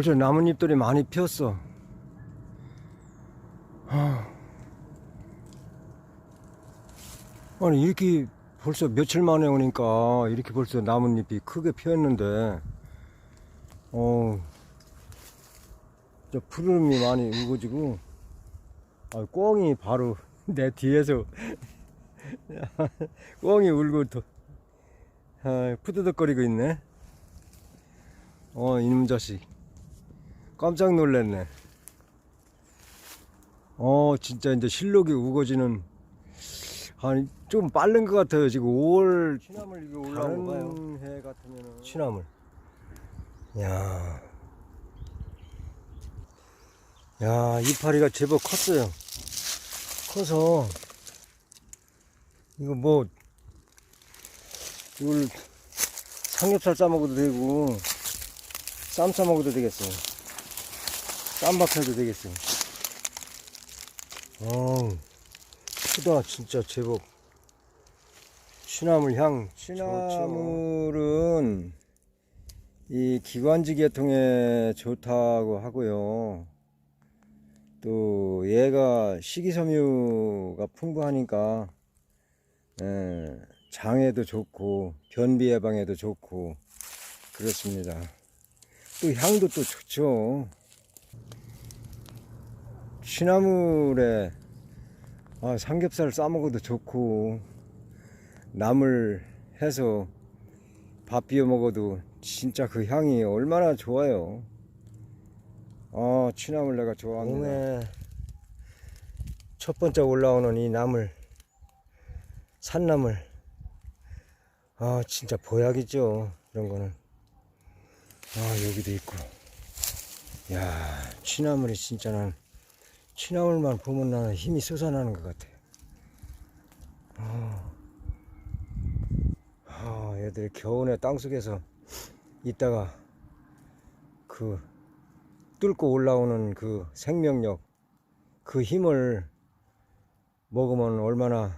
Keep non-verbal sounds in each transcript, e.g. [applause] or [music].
벌써 나뭇잎들이 많이 피었어. 아. 아니 이렇게 벌써 며칠 만에 오니까 이렇게 벌써 나뭇잎이 크게 피었는데 어, 저 푸르름이 많이 우거지고 아, 꿩이 바로 [laughs] 내 뒤에서 [laughs] 꿩이 울고 또 아, 푸드덕거리고 있네. 어 이놈 자식 깜짝 놀랐네. 어 진짜 이제 실록이 우거지는 아니 좀 빠른 것 같아요 지금 5월 취나물 이거 올라온 거 봐요. 다른 해 같으면은 취나물. 야, 야 이파리가 제법 컸어요. 커서 이거 뭐 이걸 삼겹살 싸 먹어도 되고 쌈 싸 먹어도 되겠어요. 쌈밥 해도 되겠어요. 어우, 크다 진짜 제법. 취나물 향. 취나물은 이 기관지 계통에 좋다고 하고요. 또 얘가 식이섬유가 풍부하니까 예, 장에도 좋고 변비 예방에도 좋고 그렇습니다. 또 향도 또 좋죠. 취나물에 아, 삼겹살 싸 먹어도 좋고 나물 해서 밥 비벼 먹어도 진짜 그 향이 얼마나 좋아요. 아, 취나물 내가 좋아합니다. 봄에 첫 번째 올라오는 이 나물, 산나물. 아, 진짜 보약이죠. 이런 거는. 아, 여기도 있고. 야, 취나물이 진짜 난 취나물만 보면 나는 힘이 솟아나는 것 같아요. 아, 아 얘들 겨우내 땅속에서 있다가 그 뚫고 올라오는 그 생명력, 그 힘을 먹으면 얼마나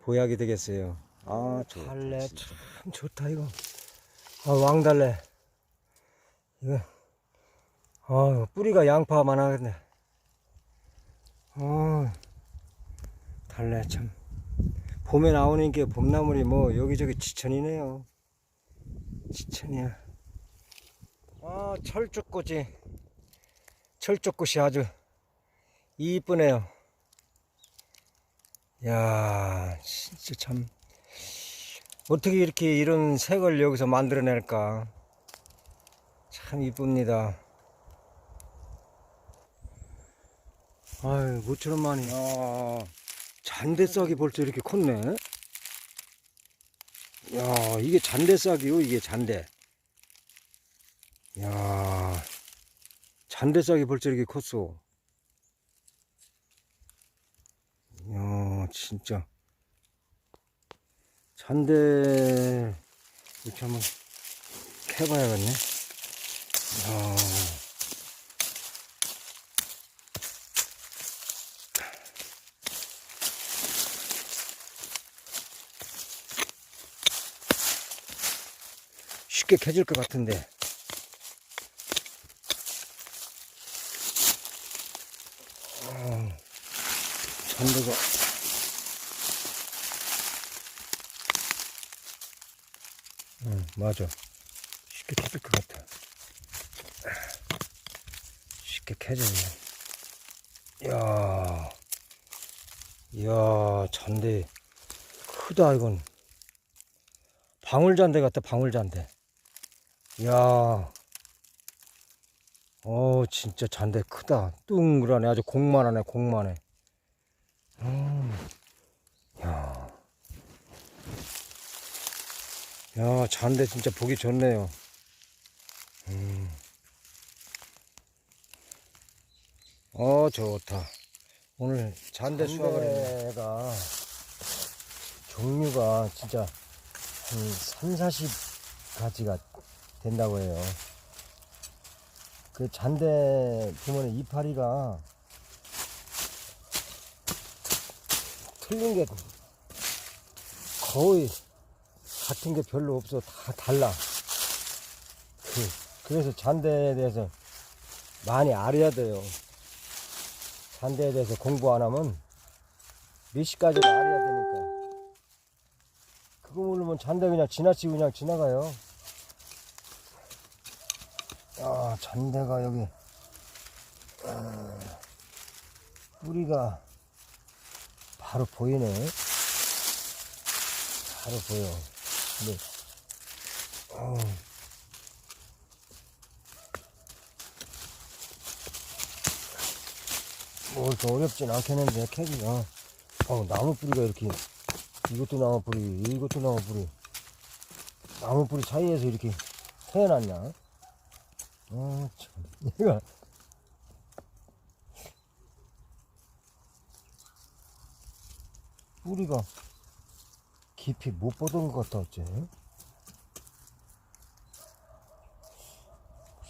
보약이 되겠어요. 아, 달래. 참 좋다 이거. 아, 왕달래. 이거. 아, 뿌리가 양파만 하겠네. 어, 달래 참. 봄에 나오는 게 봄나물이 뭐 여기저기 지천이네요. 지천이야. 아, 철쭉꽃이, 철쭉꽃이 아주 이쁘네요. 야, 진짜 참. 어떻게 이렇게 이런 색을 여기서 만들어낼까. 참 이쁩니다. 아유, 모처럼 많이. 야, 잔대싹이 벌써 이렇게 컸네. 야, 이게 잔대싹이요, 이게 잔대. 야, 잔대싹이 벌써 이렇게 컸어. 야, 진짜. 잔대, 이렇게 한번 캐봐야겠네. 야. 쉽게 캐질 것 같은데. 아, 잔대가. 응, 맞아. 쉽게 캐질 것 같아. 쉽게 캐지네. 이야, 이야, 잔대. 크다, 이건. 방울잔대 같아, 방울잔대. 이야. 어, 진짜 잔대 크다. 둥그라네. 아주 공만하네, 공만해. 음. 야. 야, 잔대 진짜 보기 좋네요. 음. 어, 좋다. 오늘 잔대 수확을. 잔대가 종류가 진짜 한 3, 40가지가 된다고 해요. 그 잔대 보면 이파리가 틀린 게 거의 같은 게 별로 없어. 다 달라. 그, 그래서 잔대에 대해서 많이 알아야 돼요. 잔대에 대해서 공부 안 하면 몇 시까지를 알아야 되니까. 그거 모르면 잔대 그냥 지나치고 그냥 지나가요. 아, 잔대가 여기, 아, 뿌리가 바로 보이네. 바로 보여. 근데, 어, 뭐 이렇게 어렵진 않겠는데 캐기가. 어, 나무 뿌리가 이렇게. 이것도 나무 뿌리 이것도 나무 뿌리. 나무 뿌리 사이에서 이렇게 태어났냐 아 참 얘가 뿌리가 깊이 못 보던 것 같아 어째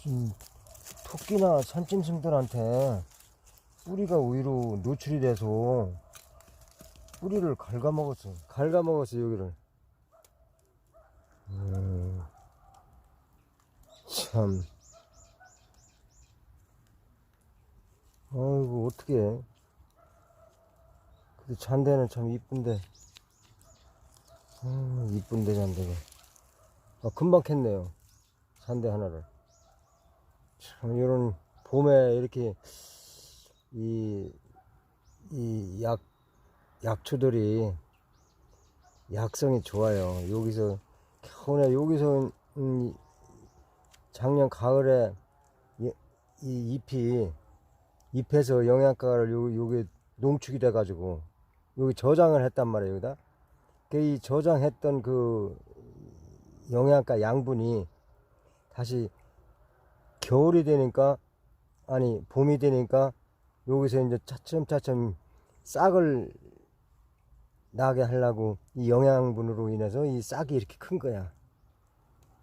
무슨 토끼나 산짐승들한테 뿌리가 위로 노출이 돼서 뿌리를 갉아먹었어. 갉아먹었어, 여기를. 음, 참. 아 어떻게 근데 잔대는 참 이쁜데. 아, 이쁜데, 잔대가. 아, 금방 캤네요. 잔대 하나를. 참, 이런 봄에 이렇게 이, 이 약, 약초들이 약성이 좋아요. 여기서, 겨우내 여기서, 음, 작년 가을에 이, 이 잎이, 잎에서 영양가를 요, 요게 농축이 돼가지고, 여기 저장을 했단 말이에요, 여기다. 그이 저장했던 그 영양가 양분이 다시 겨울이 되니까, 아니, 봄이 되니까 여기서 이제 차츰차츰 싹을 나게 하려고 이 영양분으로 인해서 이 싹이 이렇게 큰 거야.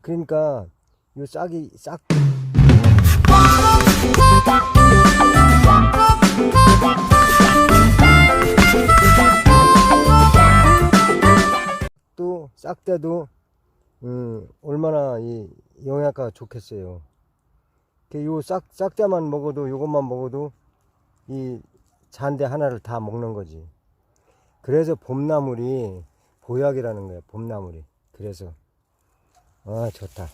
그러니까 이 싹이 싹 또 싹대도 음, 얼마나 이 영양가가 좋겠어요. 그요 싹, 싹대만 먹어도 요것만 먹어도 이 잔대 하나를 다 먹는 거지. 그래서 봄나물이 보약이라는 거야, 봄나물이. 그래서, 아, 좋다.